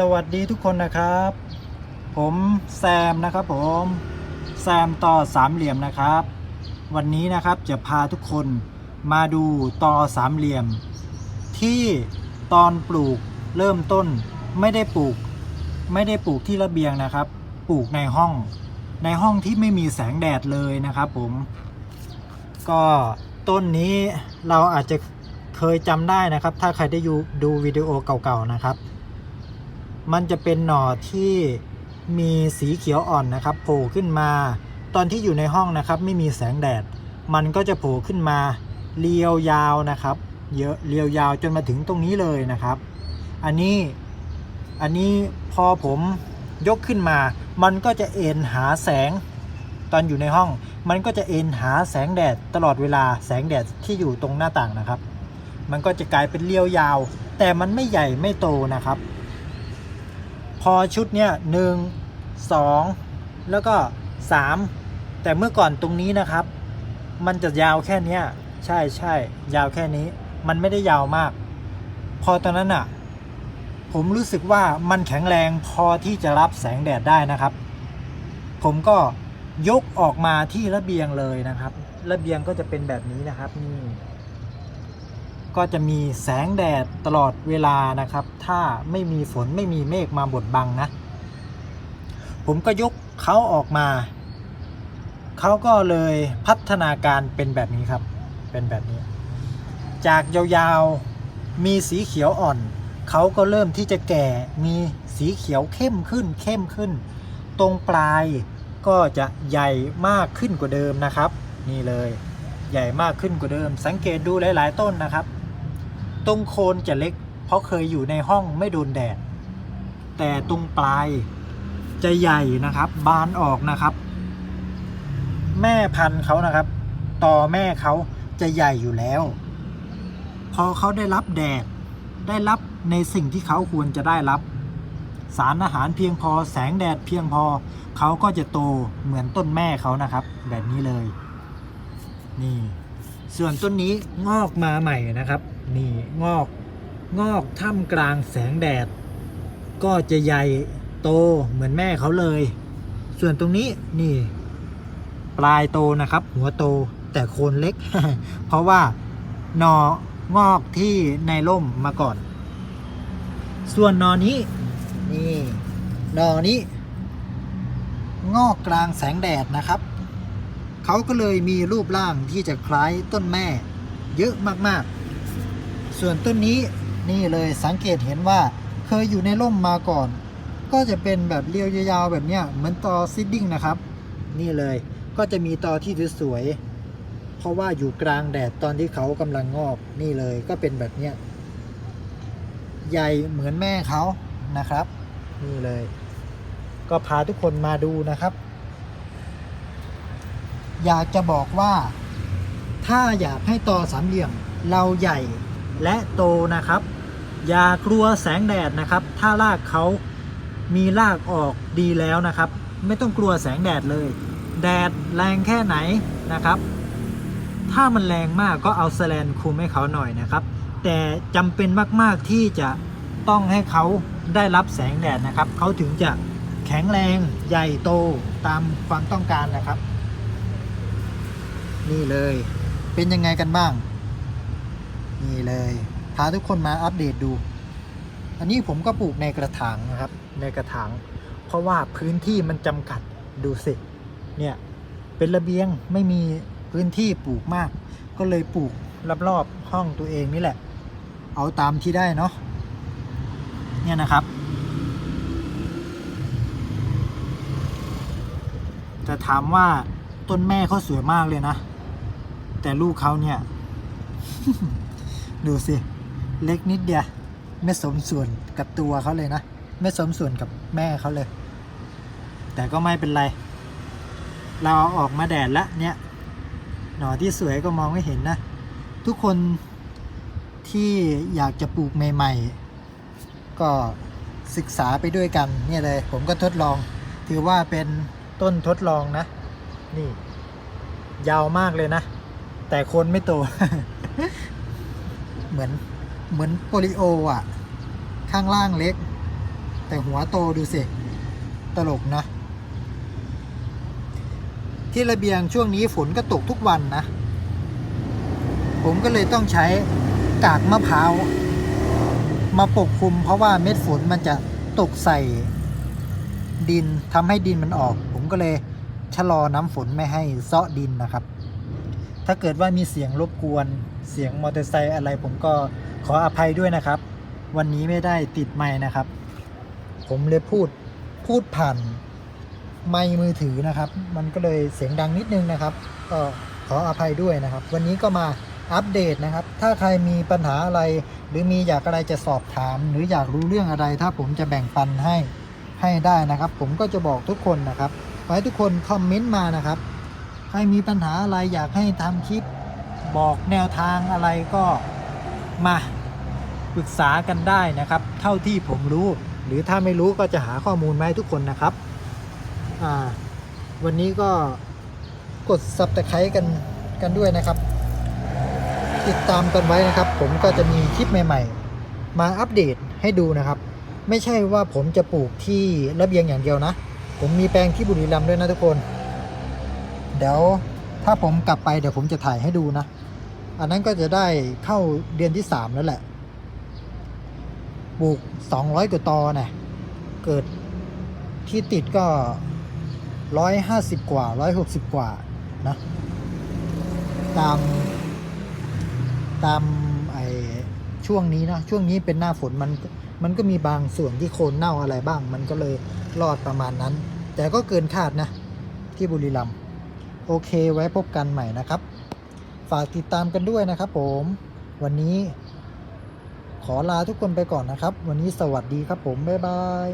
สวัสดีทุกคนนะครับ ผมแซมนะครับผมแซมต่อสามเหลี่ยมนะครับ วันนี้นะครับจะพาทุกคนมาดูต่อสามเหลี่ยม ที่ตอนปลูกเริ่มต้นไม่ได้ปลูก ไม่ได้ปลูกที่ระเบียงนะครับ ปลูกในห้อง ในห้องที่ไม่มีแสงแดดเลยนะครับผม ก็ต้นนี้เราอาจจะเคยจำได้นะครับ ถ้าใครได้ดูวิดีโอเก่าๆนะครับ มันจะเป็นหน่อที่มีสีเขียวอ่อนนะครับโผล่ขึ้นมา ตอนที่อยู่ในห้องนะครับ ไม่มีแสงแดด มันก็จะโผล่ขึ้นมาเรียวยาวนะครับเยอะเรียวยาวจนมาถึงตรงนี้เลยนะครับ อันนี้อันนี้พอผมยกขึ้นมา มันก็จะเอ็นหาแสง ตอนอยู่ในห้อง มันก็จะเอ็นหาแสงแดดตลอดเวลาแสงแดดที่อยู่ตรงหน้าต่างนะครับ มันก็จะกลายเป็นเรียวยาว แต่มันไม่ใหญ่ไม่โตนะครับ อชุดเนี้ยหนึ่งสองแล้วก็สามแต่เมื่อก่อนตรงนี้นะครับ มันจะยาวแค่เนี้ยใช่ใช่ยาวแค่นี้ มันไม่ได้ยาวมาก พอตอนนั้นอะ ผมรู้สึกว่ามันแข็งแรงพอที่จะรับแสงแดดได้นะครับ ผมก็ยกออกมาที่ระเบียงเลยนะครับ ระเบียงก็จะเป็นแบบนี้นะครับนี่ ก็จะมีแสงแดดตลอดเวลานะครับ ถ้าไม่มีฝนไม่มีเมฆมาบดบังนะ ผมก็ยกเขาออกมา เขาก็เลยพัฒนาการเป็นแบบนี้ครับ เป็นแบบนี้ จากยาวๆ มีสีเขียวอ่อน เขาก็เริ่มที่จะแก่ มีสีเขียวเข้มขึ้น เข้มขึ้น ตรงปลายก็จะใหญ่มากขึ้นกว่าเดิมนะครับ นี่เลยใหญ่มากขึ้นกว่าเดิม สังเกตดูหลาย ๆ ต้นนะครับ ตรงโคนจะเล็ก เพราะเคยอยู่ในห้องไม่โดนแดด แต่ตรงปลายจะใหญ่นะครับ บานออกนะครับ แม่พันธุ์เขานะครับ ต่อแม่เขาจะใหญ่อยู่แล้ว พอเขาได้รับแดด ได้รับในสิ่งที่เขาควรจะได้รับ สารอาหารเพียงพอแสงแดดเพียงพอ เขาก็จะโตเหมือนต้นแม่เขานะครับ แบบนี้เลย นี่ ส่วนต้นนี้งอกมาใหม่นะครับ นี่งอก งอกท่ามกลางแสงแดด ก็จะใหญ่โตเหมือนแม่เขาเลย ส่วนตรงนี้นี่ ปลายโตนะครับ หัวโตแต่โคนเล็ก เพราะว่าหนองอกที่ในร่มมาก่อน ส่วนหนอนี้ นี่หนอนี้ งอกกลางแสงแดดนะครับเขาก็เลยมีรูปร่างที่จะคล้ายต้นแม่ เยอะมากๆ ส่วนต้นนี้นี่เลยสังเกตเห็นว่าเคยอยู่ในร่มมาก่อน ก็จะเป็นแบบเรียวยาวๆแบบเนี้ยเหมือนตอซิดดิ้งนะครับ นี่เลยก็จะมีตอที่สวยๆเพราะว่าอยู่กลางแดดตอนที่เขากำลังงอกนี่เลยก็เป็นแบบเนี้ยใหญ่เหมือนแม่เขานะครับ นี่เลย ก็พาทุกคนมาดูนะครับ อยากจะบอกว่า ถ้าอยากให้ตอสามเหลี่ยมเราใหญ่ และโตนะครับ อย่ากลัวแสงแดดนะครับ ถ้ารากเขามีรากออกดีแล้วนะครับ ไม่ต้องกลัวแสงแดดเลย แดดแรงแค่ไหนนะครับ ถ้ามันแรงมากก็เอาแสลนคุมให้เขาหน่อยนะครับ แต่จำเป็นมากๆที่จะต้องให้เขาได้รับแสงแดดนะครับ เขาถึงจะแข็งแรงใหญ่โตตามความต้องการนะครับ นี่เลยเป็นยังไงกันบ้าง นี่เลยพาทุกคนมาอัปเดตดู อันนี้ผมก็ปลูกในกระถางนะครับ ในกระถาง เพราะว่าพื้นที่มันจำกัดดูสิ เนี่ย เป็นระเบียงไม่มีพื้นที่ปลูกมาก ก็เลยปลูกรอบๆห้องตัวเองนี่แหละ เอาตามที่ได้เนาะ เนี่ยนะครับ จะถามว่าต้นแม่เขาสวยมากเลยนะ แต่ลูกเขาเนี่ย ดูสิ เล็กนิดเดียว ไม่สมส่วนกับตัวเขาเลยนะ ไม่สมส่วนกับแม่เขาเลย แต่ก็ไม่เป็นไร เราเอาออกมาแดดล้วเนี่ย หน่อที่สวยก็มองไม่เห็นนะ ทุกคนที่อยากจะปลูกใหม่ๆ ก็ศึกษาไปด้วยกันเนี่ยเลย ผมก็ทดลอง ถือว่าเป็นต้นทดลองนะ นี่ ยาวมากเลยนะ แต่คนไม่โต เหมือนเหมือนโปลิโออะ ข้างล่างเล็ก แต่หัวโตดูสิ ตลกนะ ที่ระเบียงช่วงนี้ฝนก็ตกทุกวันนะ ผมก็เลยต้องใช้กากมะพร้าวมาปกคลุม เพราะว่าเม็ดฝนมันจะตกใส่ดินทำให้ดินมันออก ผมก็เลยชะลอน้ำฝนไม่ให้เซาะดินนะครับ ถ้าเกิดว่ามีเสียงรบกวน เสียงมอเตอร์ไซค์อะไรผมก็ขออภัยด้วยนะครับ วันนี้ไม่ได้ติดไม้นะครับ ผมเลยพูดพูดผ่านไมค์มือถือนะครับ มันก็เลยเสียงดังนิดนึงนะครับ ก็ขออภัยด้วยนะครับ วันนี้ก็มาอัปเดตนะครับ ถ้าใครมีปัญหาอะไร หรือมีอยากอะไรจะสอบถาม หรืออยากรู้เรื่องอะไร ถ้าผมจะแบ่งปันให้ให้ได้นะครับ ผมก็จะบอกทุกคนนะครับขอให้ทุกคนคอมเมนต์มานะครับ ใครมีปัญหาอะไรอยากให้ทำคลิป บอกแนวทางอะไรก็มาปรึกษากันได้นะครับ เท่าที่ผมรู้ หรือถ้าไม่รู้ก็จะหาข้อมูลมาให้ทุกคนนะครับวันนี้ก็กด subscribe กันกันด้วยนะครับ ติดตามกันไว้นะครับ ผมก็จะมีคลิปใหม่ ๆ มาอัปเดตให้ดูนะครับ ไม่ใช่ว่าผมจะปลูกที่ระเบียงอย่างเดียวนะ ผมมีแปลงที่บุรีรัมย์ด้วยนะทุกคน เดี๋ยว ถ้าผมกลับไปเดี๋ยวผมจะถ่ายให้ดูนะ อันนั้นก็จะได้เข้าเดือนที่สามแล้วแหละปลูกสองร้อยกว่าตอนะเกิดที่ติดก็ร้อยห้าสิบกว่าร้อยหกสิบกว่านะตาม ตามไอช่วงนี้นะช่วงนี้เป็นหน้าฝนมันมันก็มีบางส่วนที่โคนเน่าอะไรบ้าง มันก็เลยรอดประมาณนั้น แต่ก็เกินคาดนะ ที่บุรีรัมย์ โอเคไว้พบกันใหม่นะครับ ฝากติดตามกันด้วยนะครับผม วันนี้ขอลาทุกคนไปก่อนนะครับ วันนี้สวัสดีครับผม บ๊ายบาย